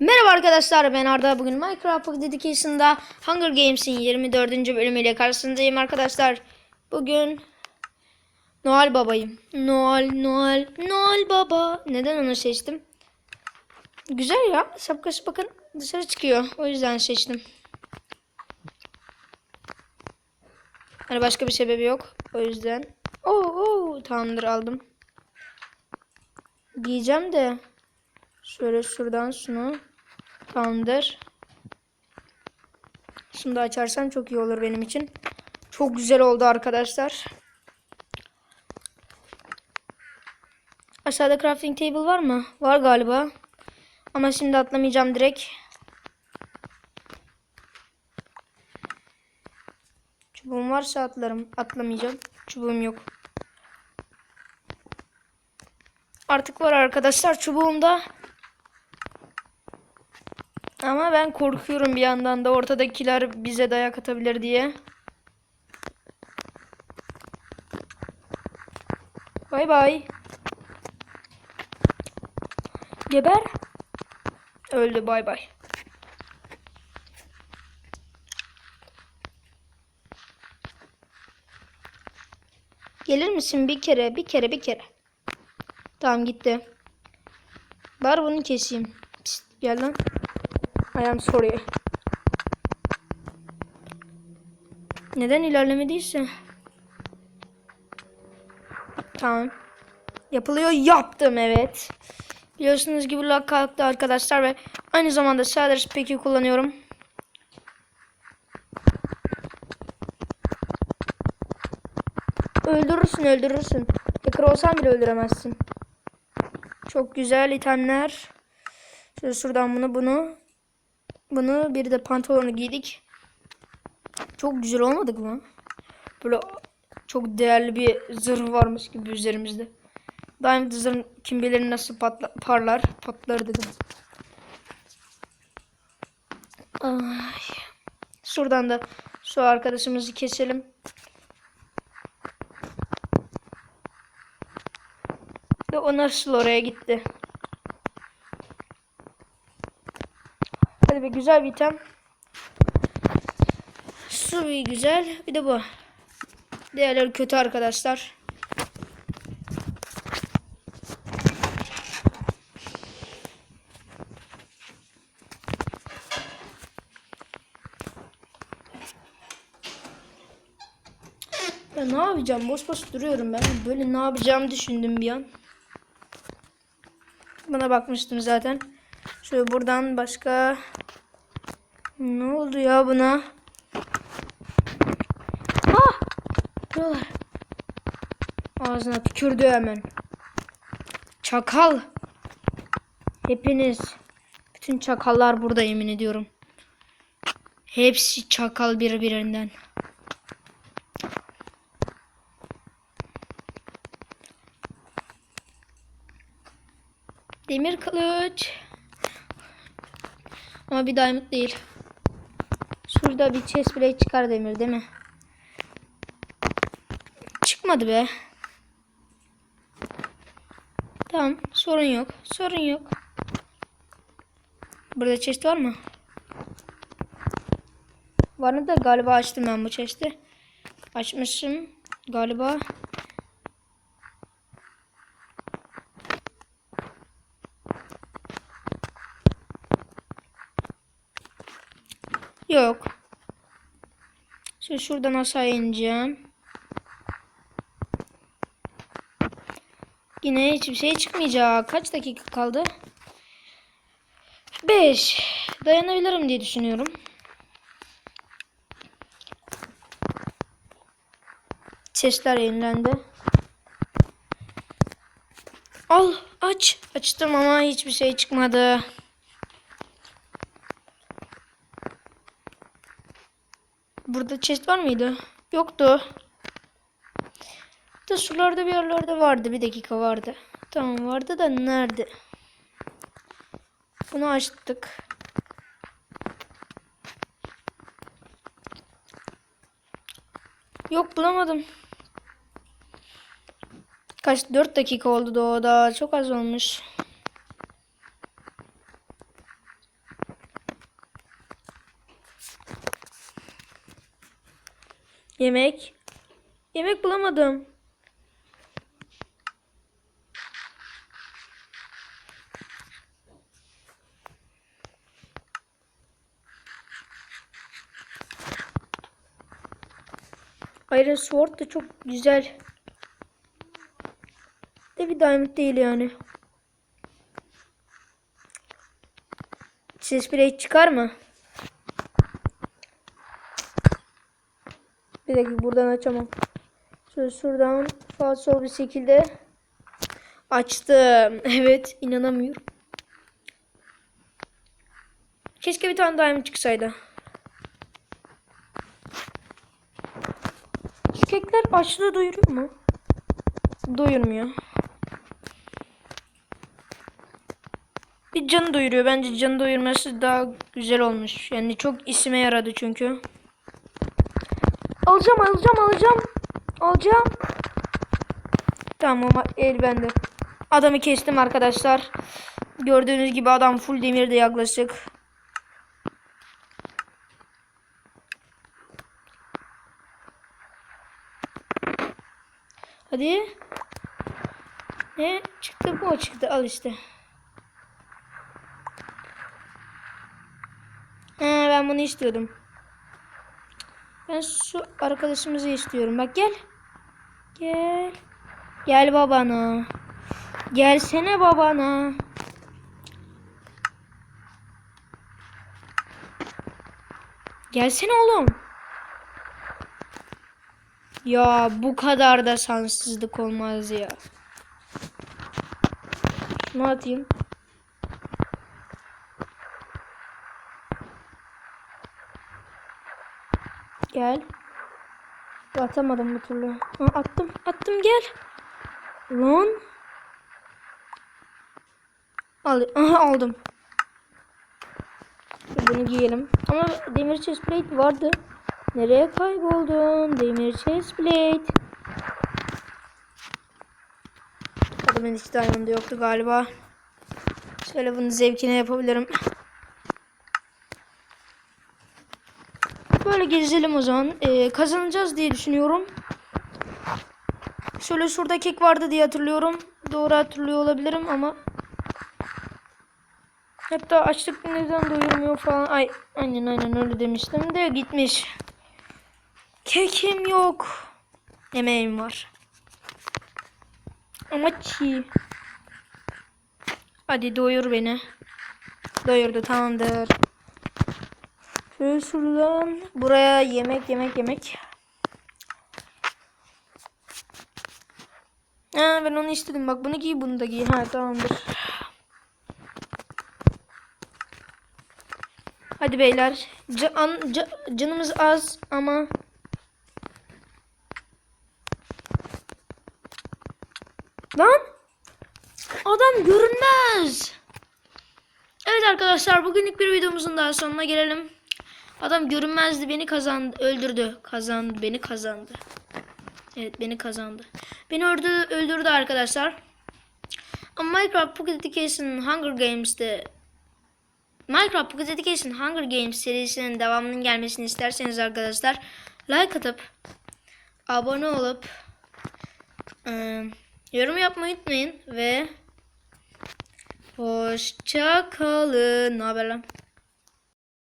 Merhaba arkadaşlar ben Arda. Bugün Minecraft Pocket Education'da Hunger Games'in 24. bölümüyle karşınızdayım arkadaşlar. Bugün Noel babayım. Noel, Noel, Noel baba. Neden onu seçtim? Güzel ya. Şapkası bakın dışarı çıkıyor. O yüzden seçtim. Hani başka bir sebebi yok. O yüzden. Oo, oo tamamdır aldım. Giyeceğim de şöyle şuradan şunu Tamamdır. Da açarsam çok iyi olur benim için. Çok güzel oldu arkadaşlar. Aşağıda crafting table var mı? Var galiba. Ama şimdi atlamayacağım direkt. Çubuğum varsa atlarım. Atlamayacağım. Çubuğum yok. Artık var arkadaşlar çubuğum da. Ama ben korkuyorum bir yandan da ortadakiler bize dayak atabilir diye. Bay bay. Geber. Öldü bay bay. Gelir misin bir kere, bir kere, bir kere. Tamam gitti. Bari bunu keseyim. Pişt, gel lan. I am sorry. Neden ilerlemediyse? Tamam. Yapılıyor. Yaptım evet. Biliyorsunuz gibi lag kalktı arkadaşlar ve aynı zamanda sadece peki kullanıyorum. Öldürürsün öldürürsün. Hacker olsan bile öldüremezsin. Çok güzel itemler. Şöyle şuradan bunu bunu bunu bir de pantolonu giydik. Çok güzel olmadık mı? Böyle çok değerli bir zırh varmış gibi üzerimizde. Diamond zırh kim bilir nasıl patla, parlar. Patlar dedim. Ay. Şuradan da şu arkadaşımızı keselim. Ve o nasıl oraya gitti? Hadi bir güzel bir item. Su bir güzel. Bir de bu. Diğerleri kötü arkadaşlar. Ya ne yapacağım? Boş boş duruyorum ben. Böyle ne yapacağımı düşündüm bir an. Buna bakmıştım zaten. Şöyle buradan başka ne oldu ya buna? Ah! Buralar. Ağzına tükürdü hemen. Çakal. Hepiniz. Bütün çakallar burada yemin ediyorum. Hepsi çakal birbirinden. Demir kılıç. Ama bir diamond değil. Şurada bir chest plate çıkar demir değil mi? Çıkmadı be. Tamam sorun yok. Sorun yok. Burada chest var mı? Var da galiba açtım ben bu chest'i. Açmışım galiba. Yok. Şimdi şuradan aşağı ineceğim. Yine hiçbir şey çıkmayacak. Kaç dakika kaldı? 5. Dayanabilirim diye düşünüyorum. Sesler yenilendi. Al aç. Açtım ama hiçbir şey çıkmadı. Burada chest var mıydı? Yoktu. Da sularda bir yerlerde vardı. Bir dakika vardı. Tamam vardı da nerede? Bunu açtık. Yok bulamadım. Kaç 4 dakika oldu da o da çok az olmuş. Yemek. Yemek bulamadım. Iron Sword da çok güzel. De bir diamond değil yani. Ses bile çıkar mı? Bir dakika buradan açamam. Şöyle şuradan sağ bir şekilde açtım. Evet inanamıyorum. Keşke bir tane diamond çıksaydı. Şu kekler açlığı doyuruyor mu? Doyurmuyor. Bir canı doyuruyor. Bence canı doyurması daha güzel olmuş. Yani çok işime yaradı çünkü. Alacağım alacağım alacağım. Alacağım. Tamam el bende. Adamı kestim arkadaşlar. Gördüğünüz gibi adam full demirde yaklaşık. Hadi. Ne çıktı bu çıktı al işte. He, ben bunu istiyordum. Ben şu arkadaşımızı istiyorum. Bak gel. Gel. Gel babana. Gelsene babana. Gelsene oğlum. Ya bu kadar da şanssızlık olmaz ya. Ne atayım? Gel. Atamadım bir türlü. Ha, attım. Attım gel. Lan. Al Aha, aldım. Bunu giyelim. Ama demir chestplate vardı. Nereye kayboldun? Demir chestplate. Adamın hiç diamond'ı yoktu galiba. Şöyle bunun zevkine yapabilirim. Gezelim o zaman. Ee, kazanacağız diye düşünüyorum. Şöyle şurada kek vardı diye hatırlıyorum. Doğru hatırlıyor olabilirim ama Hatta açlık neden doyurmuyor falan. Ay aynen aynen öyle demiştim de gitmiş. Kekim yok. Yemeğim var. Ama çiğ. Hadi doyur beni. Doyurdu tamamdır. Şöyle şuradan buraya yemek yemek yemek. Ha ben onu istedim bak bunu giy bunu da giy. Ha tamamdır. Hadi beyler. Can, ca- canımız az ama Lan adam görünmez. Evet arkadaşlar bugünlük bir videomuzun daha sonuna gelelim. Adam görünmezdi beni kazandı öldürdü kazandı beni kazandı. Evet beni kazandı. Beni öldürdü, öldürdü arkadaşlar. Ama Minecraft Pocket Education Hunger Games'te Minecraft Pocket Education Hunger Games serisinin devamının gelmesini isterseniz arkadaşlar like atıp abone olup ıı, yorum yapmayı unutmayın ve hoşça kalın. Ne haber lan?